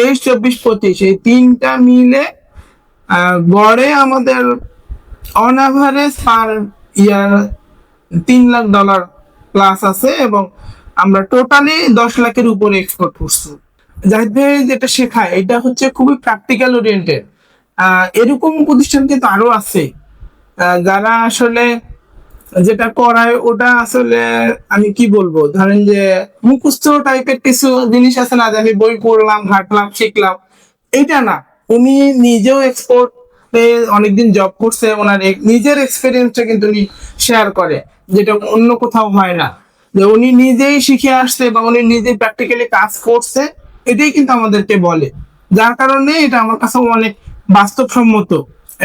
তেইশ, চব্বিশ, পঁচিশ, এই তিনটা মিলে গড়ে আমাদের অন অ্যাভারেজ পার ইয়ার তিন লাখ ডলার প্লাস আছে এবং আমরা টোটালি দশ লাখের উপরে এক্সপোর্ট করছি। জাহিদ ভাই যেটা শেখায়, এটা হচ্ছে খুবই প্র্যাকটিক্যাল ওরিয়েন্টেড এরকম প্রতিষ্ঠান কিন্তু আরও আছে। যারা আসলে যেটা করায় ওটা আসলে আমি কি বলব? ধরেন যে মুখস্থ টাইপের কিছু জিনিস আছে না যে আমি বই পড়লাম ঘাটলাম শিখলাম। এটা না। উনি নিজেও এক্সপোর্ট অনেকদিন জব করছে, ওনার নিজের এক্সপিরিয়েন্সটা কিন্তু উনি শেয়ার করে, যেটা অন্য কোথাও হয় না। যে উনি নিজেই শিখে আসছে বা উনি নিজেই প্র্যাকটিক্যালি কাজ করছে, এটাই কিন্তু আমাদেরকে বলে। যার কারণে এটা আমার কাছে অনেক বাস্তবসম্মত।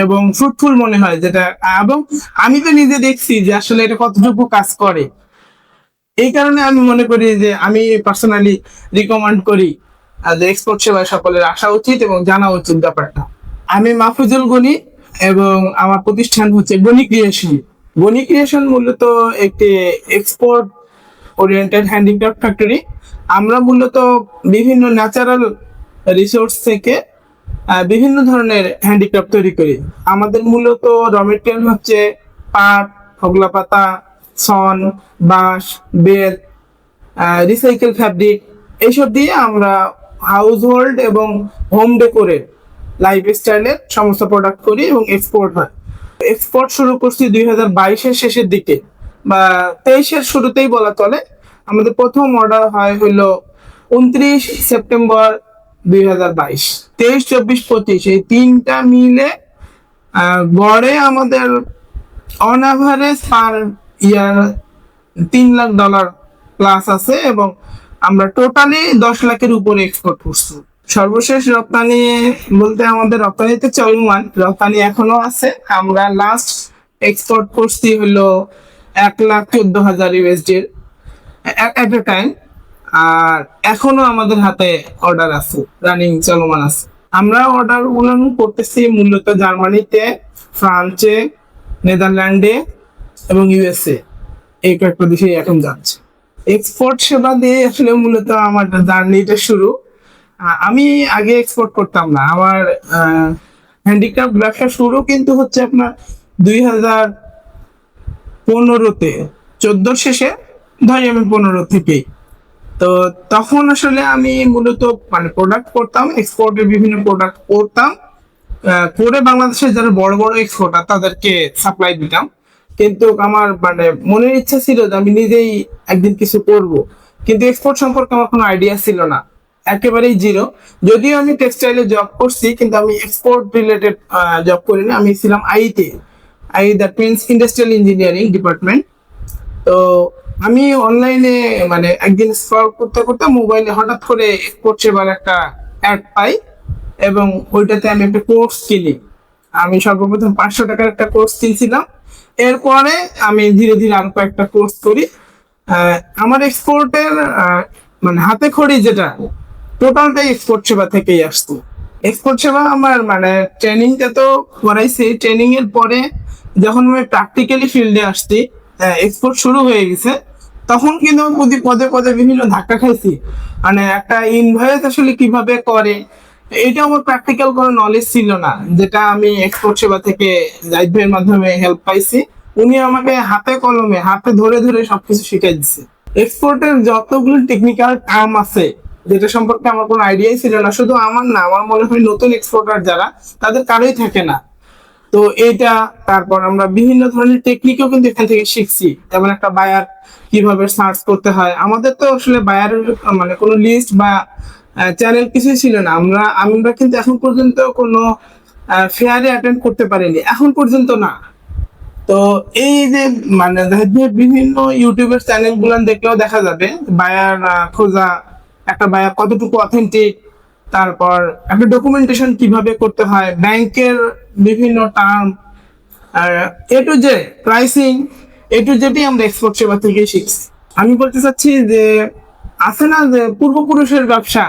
এবং ফ্রুটফুল মনে হয় যেটা, এবং আমি তো নিজে দেখছি যে আসলে এটা কতটুকু কাজ করে। এই কারণে আমি মনে করি যে আমি পার্সোনালি রিকমেন্ড করি যে এক্সপোর্ট সেবায় সকলের আসা উচিত এবং জানা উচিত ব্যাপারটা। আমি মাহফুজুল গনি এবং আমার প্রতিষ্ঠান হচ্ছে গনি ক্রিয়েশন। গনি ক্রিয়েশন মূলত একটি এক্সপোর্ট ওরিয়েন্টেড হ্যান্ডিক্রাফট ফ্যাক্টরি আমরা মূলত বিভিন্ন ন্যাচারাল রিসোর্স থেকে বিভিন্ন ধরনের হ্যান্ডিক্রাফট তৈরি করি। আমাদের মূলত র মেটেরিয়াল হচ্ছে পাট, হগলা পাতা, সন, বাঁশ বেত রিসাইকেল ফ্যাব্রিক এইসব দিয়ে আমরা হাউস হোল্ড এবং হোম ডেকোরের লাইফ স্টাইলের সমস্ত প্রোডাক্ট করি এবং এক্সপোর্ট হয়। এক্সপোর্ট শুরু করছি দুই হাজার বাইশের শেষের দিকে বা তেইশের শুরুতেই বলা চলে। আমাদের প্রথম অর্ডার হয় হলো উনত্রিশ সেপ্টেম্বর দুই হাজার বাইশ। তেইশ, চব্বিশ, পঁচিশ, এই তিনটা মিলে গড়ে আমাদের অন অ্যাভারেজ পার ইয়ার তিন লাখ ডলার প্লাস আছে এবং আমরা টোটালি দশ লাখের উপরে এক্সপোর্ট করছি। সর্বশেষ রপ্তানি বলতে আমাদের রপ্তানিতে চলমান, রপ্তানি এখনও আছে। আমরা লাস্ট এক্সপোর্ট করছি হলো এক লাখ চোদ্দ হাজার ইউএসডির এট এ টাইম আর এখনও আমাদের হাতে অর্ডার আছে রানিং চলমান আছে। আমরা অর্ডারগুলো করতেছি মূলত জার্মানিতে, ফ্রান্সে, নেদারল্যান্ডে এবং ইউএসএ এই কয়েকটা দেশে এখন যাচ্ছে। এক্সপোর্ট সেবা দিয়ে আসলে মূলত আমার জার্নিটা শুরু। আমি আগে এক্সপোর্ট করতাম না। আমার হ্যান্ডিক্রাফট ব্যবসা শুরু কিন্তু হচ্ছে আপনার দুই হাজার পনেরোতে। চোদ্দোর শেষে ধরি আমি পনেরো থেকেই। তো তখন আসলে আমি মূলত মানে প্রোডাক্ট করতাম এক্সপোর্টের বিভিন্ন প্রোডাক্ট করতাম করে বাংলাদেশের যারা বড় বড় এক্সপোর্টার তাদেরকে সাপ্লাই দিতাম। কিন্তু আমার মানে মনের ইচ্ছা ছিল যে আমি নিজেই একদিন কিছু করব। কিন্তু এক্সপোর্ট সম্পর্কে আমার কোনো আইডিয়া ছিল না। একেবারেই জিরো যদিও আমি টেক্সটাইলে জব করছি, কিন্তু আমি এক্সপোর্ট রিলেটেড জব করিনি আমি ছিলাম আইতে I that means industrial engineering department তো আমি অনলাইনে মানে একদিন স্ক্রল করতে করতে মোবাইলে হঠাৎ করে এক্সপোর্ট সেবার একটা অ্যাড পাই এবং ওইটাতে আমি একটা কোর্স কিনি। আমি সর্বপ্রথম পাঁচশো টাকার একটা কোর্স কিনছিলাম। এরপরে আমি ধীরে ধীরে আরও কয়েকটা কোর্স করি। আমার এক্সপোর্টের মানে হাতে খড়ি যেটা টোটালটাই এক্সপোর্ট সেবা থেকেই আসতো। এক্সপোর্ট সেবা আমার মানে ট্রেনিংটা তো করাইছি। ট্রেনিং এর পরে যখন আমি প্র্যাকটিক্যালি ফিল্ডে আসছি এক্সপোর্ট শুরু হয়ে গেছে। তখন কিন্তু প্রতি পদে পদে বিভিন্ন ধাক্কা খাইছি। মানে একটা ইনভয়েস আসলে কীভাবে করে, এটা আমার প্র্যাকটিক্যাল কোনো নলেজ ছিল না, যেটা আমি এক্সপোর্ট সেবা থেকে ভাইয়ের মাধ্যমে হেল্প পাইছি। উনি আমাকে হাতে কলমে, হাতে ধরে ধরে সবকিছু শিখাই দিচ্ছে এক্সপোর্টের যতগুলো টেকনিক্যাল টার্ম আছে, যেটা সম্পর্কে আমার কোনো আইডিয়াই ছিল না, শুধু আমার না, আমার মনে হয় নতুন এক্সপোর্টার যারা, তাদের কারোই থাকে না। তো এটা, তারপর আমরা বিভিন্ন ধরনের টেকনিকও কিন্তু এখান থেকে শিখছি। যেমন একটা বায়ার কীভাবে সার্চ করতে হয়। আমাদের তো আসলে বায়ারের মানে কোনো লিস্ট বা চ্যানেল কিছুই ছিল না। আমরা আমরা কিন্তু এখন পর্যন্ত কোনো ফেয়ারে অ্যাটেন্ড করতে পারিনি। এখন পর্যন্ত না। তো এই যে মানে বিভিন্ন ইউটিউবের চ্যানেলগুলো দেখলেও দেখা যাবে বায়ার খোঁজা, একটা বায়ার কতটুকু অথেন্টিক তারপর একটা ডকুমেন্টেশন কীভাবে করতে হয় ব্যাংকের বিভিন্ন term R A to Z pricing A to jetty আমরা এক্সপোর্ট সেবা থেকে শিখছি। আমি বলতে চাচ্ছি যে, আছে না যে পূর্বপুরুষের ব্যবসা?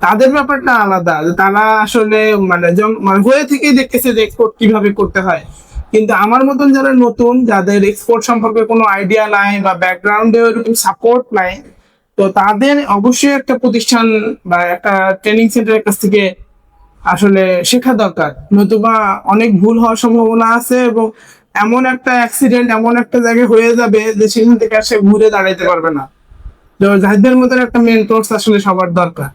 তাদের ব্যাপারটা আলাদা, যে তারা আসলে মানে মানে হয়ে থেকেই দেখতেছে যে এক্সপোর্ট কীভাবে করতে হয়। কিন্তু আমার মতন যারা নতুন, যাদের এক্সপোর্ট সম্পর্কে কোনো আইডিয়া নাই বা ব্যাকগ্রাউন্ডে ওরকম সাপোর্ট নাই তো তাদের অবশ্যই একটা প্রতিষ্ঠান বা একটা ট্রেনিং সেন্টারের কাছ থেকে আসলে শেখা দরকার। নতুবা অনেক ভুল হওয়ার সম্ভাবনা আছে এবং এমন একটা অ্যাক্সিডেন্ট এমন একটা জায়গায় হয়ে যাবে যে সেখান থেকে আর সে ঘুরে দাঁড়াইতে পারবে না। তো জাহিদের মতন একটা মেন কোর্স আসলে সবার দরকার।